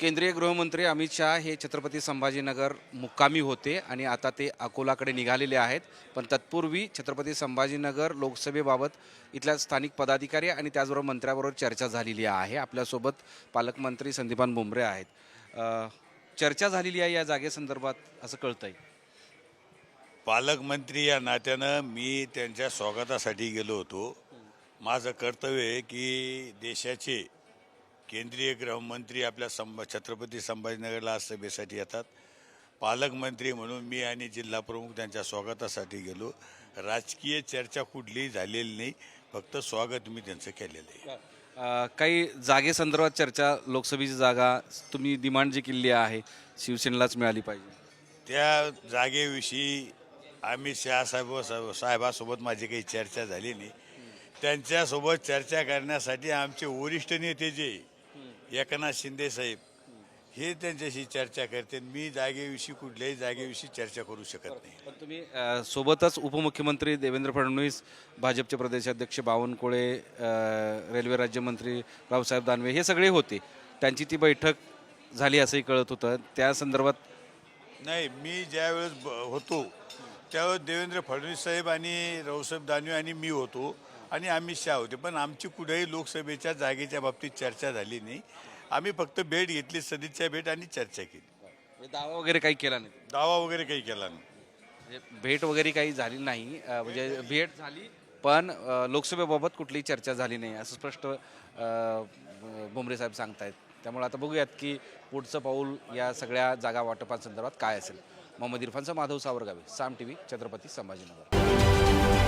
केंद्रीय गृहमंत्री अमित शहा हे छत्रपती संभाजीनगर मुक्कामी होते आणि आता ते अकोलाकडे निघालेले आहेत. पण तत्पूर्वी छत्रपती संभाजीनगर लोकसभेबाबत इथल्या स्थानिक पदाधिकारी आणि त्याचबरोबर मंत्र्याबरोबर चर्चा झालेली आहे. आपल्यासोबत पालकमंत्री संदीपान भुमरे आहेत. चर्चा झालेली आहे या जागेसंदर्भात असं कळतंय. पालकमंत्री या नात्यानं मी त्यांच्या स्वागतासाठी गेलो होतो. माझं कर्तव्य आहे की देशाचे केंद्रीय गृहमंत्री आपल्या संभ छत्रपती संभाजीनगरला आज सभेसाठी येतात. पालकमंत्री म्हणून मी आणि जिल्हा प्रमुख त्यांच्या स्वागतासाठी गेलो. राजकीय चर्चा कुठलीही झालेली नाही. फक्त स्वागत मी त्यांचं केलेलं आहे. अ, काही जागेसंदर्भात चर्चा लोकसभेची जागा तुम्ही डिमांड जी केली आहे शिवसेनेलाच मिळाली पाहिजे. त्या जागेविषयी अमित शहा साहेब साहेबासोबत माझी काही चर्चा झाली नाही. त्यांच्यासोबत चर्चा करण्यासाठी आमचे वरिष्ठ नेते जे एकनाथ शिंदे साहेब हे त्यांच्याशी चर्चा करते. मी जागेविषयी कुठल्याही जागेविषयी चर्चा करू शकत नाही. पण तुम्ही अ, सोबतच उपमुख्यमंत्री देवेंद्र फडणवीस भाजपचे प्रदेशाध्यक्ष बावनकुळे अ, रेल्वे राज्यमंत्री रावसाहेब दानवे हे सगळे होते. त्यांची ती बैठक झाली असंही कळत होतं. त्या संदर्भात नाही मी ज्यावेळेस ब- होतो त्यावेळेस देवेंद्र फडणवीस साहेब आणि रावसाहेब दानवे आणि मी होतो. आणि अमित शहा होते. पण आमची कुठेही लोकसभेच्या जागेच्या बाबतीत चर्चा झाली नाही. आम्ही फक्त भेट घेतली सदिच्छा भेट आणि चर्चा केली. म्हणजे दावा वगैरे काही केला नाही? दावा वगैरे काही केला नाही. म्हणजे भेट वगैरे काही झाली नाही. अ, म्हणजे भेट झाली पण अ, लोकसभेबाबत कुठलीही चर्चा झाली नाही असं स्पष्ट अ, भुमरे साहेब सांगतायत. त्यामुळे आता बघूयात की पुढचं पाऊल या सगळ्या जागा वाटपासंदर्भात काय असेल. मोहम्मद इरफानचा माधव सावरगावे साम टी व्ही छत्रपती संभाजीनगर.